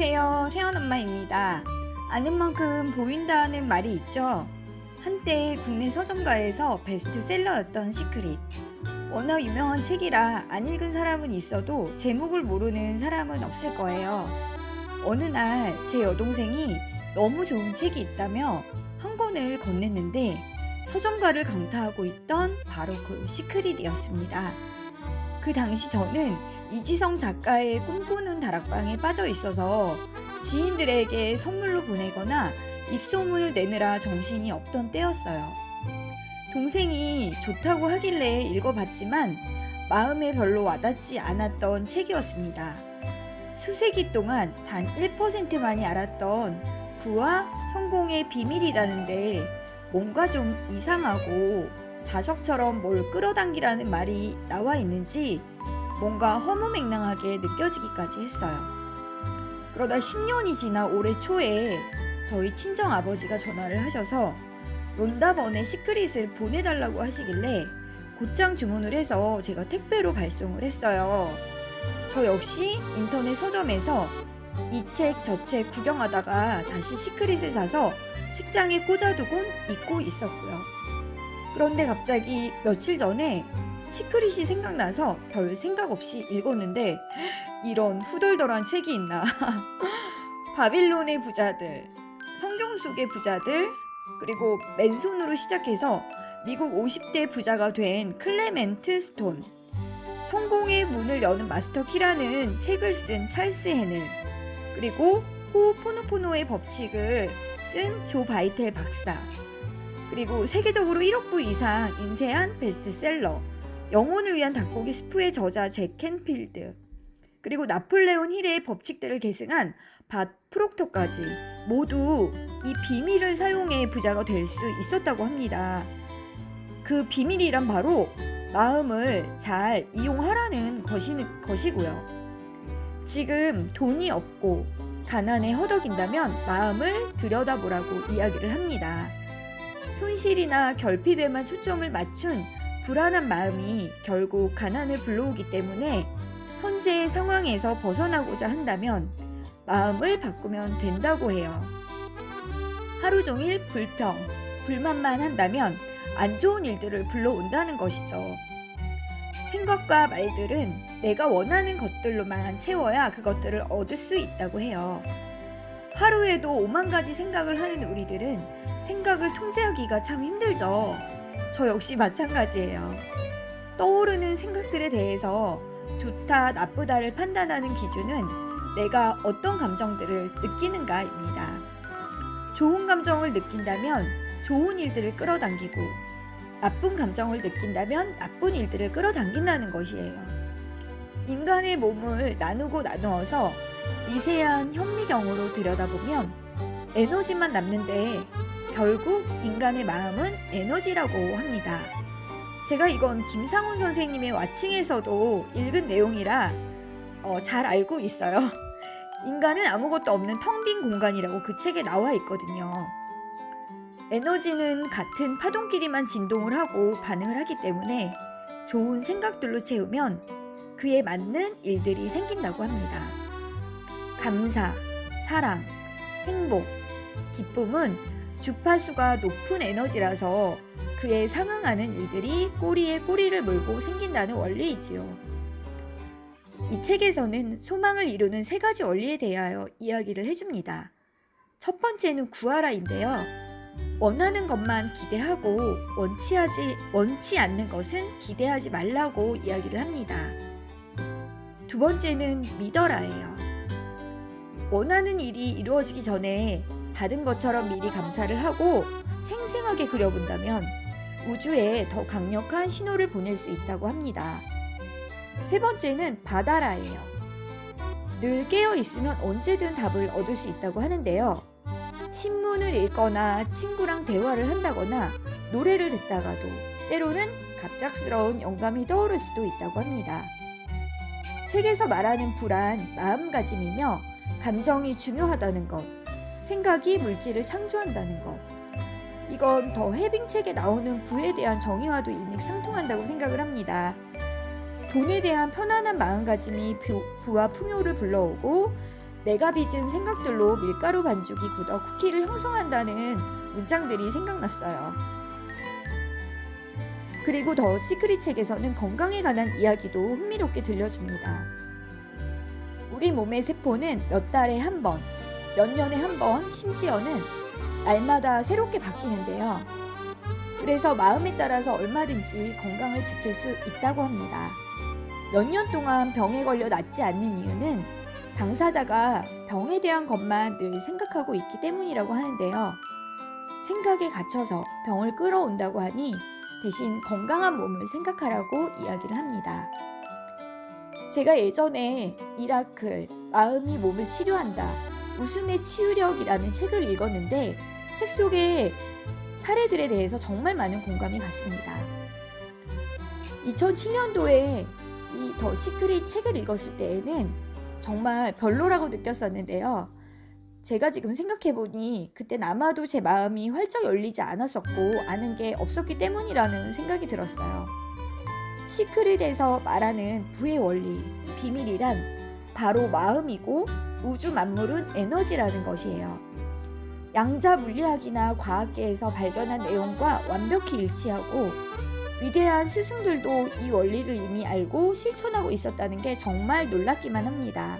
안녕하세요. 세연 엄마입니다. 아는 만큼 보인다는 말이 있죠. 한때 국내 서점가에서 베스트셀러였던 시크릿. 워낙 유명한 책이라 안 읽은 사람은 있어도 제목을 모르는 사람은 없을 거예요. 어느 날 제 여동생이 너무 좋은 책이 있다며 한 권을 건넸는데 서점가를 강타하고 있던 바로 그 시크릿이었습니다. 그 당시 저는 이지성 작가의 꿈꾸는 다락방에 빠져 있어서 지인들에게 선물로 보내거나 입소문을 내느라 정신이 없던 때였어요. 동생이 좋다고 하길래 읽어봤지만 마음에 별로 와닿지 않았던 책이었습니다. 수세기 동안 단 1%만이 알았던 부와 성공의 비밀이라는데 뭔가 좀 이상하고 자석처럼 뭘 끌어당기라는 말이 나와 있는지 뭔가 허무맹랑하게 느껴지기까지 했어요. 그러다 10년이 지나 올해 초에 저희 친정 아버지가 전화를 하셔서 론다번에 시크릿을 보내달라고 하시길래 곧장 주문을 해서 제가 택배로 발송을 했어요. 저 역시 인터넷 서점에서 이 책 저 책 구경하다가 다시 시크릿을 사서 책장에 꽂아두곤 잊고 있었고요. 그런데 갑자기 며칠 전에 시크릿이 생각나서 별 생각 없이 읽었는데 이런 후덜덜한 책이 있나. 바빌론의 부자들, 성경 속의 부자들, 그리고 맨손으로 시작해서 미국 50대 부자가 된 클레멘트 스톤, 성공의 문을 여는 마스터 키라는 책을 쓴 찰스 헤넬, 그리고 호포노포노의 법칙을 쓴 조 바이텔 박사, 그리고 세계적으로 1억 부 이상 인쇄한 베스트셀러, 영혼을 위한 닭고기 스프의 저자 잭 캔필드, 그리고 나폴레온 힐의 법칙들을 계승한 밭 프록터까지 모두 이 비밀을 사용해 부자가 될 수 있었다고 합니다. 그 비밀이란 바로 마음을 잘 이용하라는 것이, 것이고요. 지금 돈이 없고 가난에 허덕인다면 마음을 들여다보라고 이야기를 합니다. 손실이나 결핍에만 초점을 맞춘 불안한 마음이 결국 가난을 불러오기 때문에 현재의 상황에서 벗어나고자 한다면 마음을 바꾸면 된다고 해요. 하루 종일 불평, 불만만 한다면 안 좋은 일들을 불러온다는 것이죠. 생각과 말들은 내가 원하는 것들로만 채워야 그것들을 얻을 수 있다고 해요. 하루에도 오만 가지 생각을 하는 우리들은 생각을 통제하기가 참 힘들죠. 저 역시 마찬가지예요. 떠오르는 생각들에 대해서 좋다, 나쁘다를 판단하는 기준은 내가 어떤 감정들을 느끼는가입니다. 좋은 감정을 느낀다면 좋은 일들을 끌어당기고 나쁜 감정을 느낀다면 나쁜 일들을 끌어당긴다는 것이에요. 인간의 몸을 나누고 나누어서 미세한 현미경으로 들여다보면 에너지만 남는데 결국 인간의 마음은 에너지라고 합니다. 제가 이건 김상훈 선생님의 와칭에서도 읽은 내용이라 어, 잘 알고 있어요. 인간은 아무것도 없는 텅 빈 공간이라고 그 책에 나와 있거든요. 에너지는 같은 파동끼리만 진동을 하고 반응을 하기 때문에 좋은 생각들로 채우면 그에 맞는 일들이 생긴다고 합니다. 감사, 사랑, 행복, 기쁨은 주파수가 높은 에너지라서 그에 상응하는 일들이 꼬리에 꼬리를 물고 생긴다는 원리이지요. 이 책에서는 소망을 이루는 세 가지 원리에 대하여 이야기를 해줍니다. 첫 번째는 구하라인데요. 원하는 것만 기대하고 원치 하지 원치 않는 것은 기대하지 말라고 이야기를 합니다. 두 번째는 믿어라예요. 원하는 일이 이루어지기 전에 받은 것처럼 미리 감사를 하고 생생하게 그려본다면 우주에 더 강력한 신호를 보낼 수 있다고 합니다. 세 번째는 받아라예요. 늘 깨어 있으면 언제든 답을 얻을 수 있다고 하는데요. 신문을 읽거나 친구랑 대화를 한다거나 노래를 듣다가도 때로는 갑작스러운 영감이 떠오를 수도 있다고 합니다. 책에서 말하는 불안, 마음가짐이며 감정이 중요하다는 것, 생각이 물질을 창조한다는 것. 이건 더 해빙 책에 나오는 부에 대한 정의와도 일맥상통한다고 생각을 합니다. 돈에 대한 편안한 마음가짐이 부, 부와 풍요를 불러오고 내가 빚은 생각들로 밀가루 반죽이 굳어 쿠키를 형성한다는 문장들이 생각났어요. 그리고 더 시크릿 책에서는 건강에 관한 이야기도 흥미롭게 들려줍니다. 우리 몸의 세포는 몇 달에 한 번, 몇 년에 한 번, 심지어는 날마다 새롭게 바뀌는데요. 그래서 마음에 따라서 얼마든지 건강을 지킬 수 있다고 합니다. 몇 년 동안 병에 걸려 낫지 않는 이유는 당사자가 병에 대한 것만 늘 생각하고 있기 때문이라고 하는데요. 생각에 갇혀서 병을 끌어온다고 하니 대신 건강한 몸을 생각하라고 이야기를 합니다. 제가 예전에 미라클, 마음이 몸을 치료한다, 웃음의 치유력이라는 책을 읽었는데 책 속에 사례들에 대해서 정말 많은 공감이 갔습니다. 2007년도에 이 더 시크릿 책을 읽었을 때에는 정말 별로라고 느꼈었는데요. 제가 지금 생각해보니 그땐 아마도 제 마음이 활짝 열리지 않았었고 아는 게 없었기 때문이라는 생각이 들었어요. 시크릿에서 말하는 부의 원리, 비밀이란 바로 마음이고 우주 만물은 에너지라는 것이에요. 양자 물리학이나 과학계에서 발견한 내용과 완벽히 일치하고 위대한 스승들도 이 원리를 이미 알고 실천하고 있었다는 게 정말 놀랍기만 합니다.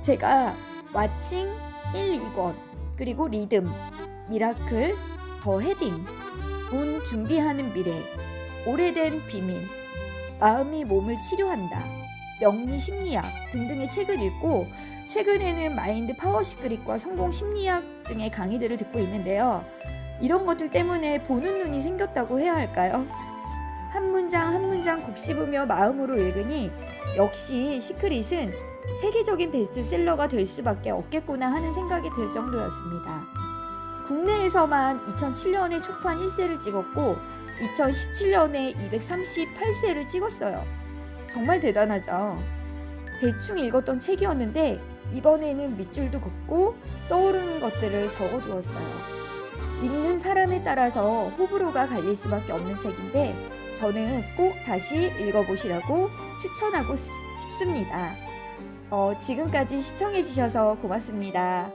제가 왓칭 1, 2권, 그리고 리듬, 미라클, 더 헤딩, 운 준비하는 미래, 오래된 비밀, 마음이 몸을 치료한다, 명리 심리학 등등의 책을 읽고 최근에는 마인드 파워 시크릿과 성공 심리학 등의 강의들을 듣고 있는데요. 이런 것들 때문에 보는 눈이 생겼다고 해야 할까요? 한 문장 한 문장 곱씹으며 마음으로 읽으니 역시 시크릿은 세계적인 베스트셀러가 될 수밖에 없겠구나 하는 생각이 들 정도였습니다. 국내에서만 2007년에 초판 1세를 찍었고 2017년에 238세를 찍었어요. 정말 대단하죠. 대충 읽었던 책이었는데 이번에는 밑줄도 긋고 떠오르는 것들을 적어두었어요. 읽는 사람에 따라서 호불호가 갈릴 수밖에 없는 책인데 저는 꼭 다시 읽어보시라고 추천하고 싶습니다. 어, 지금까지 시청해주셔서 고맙습니다.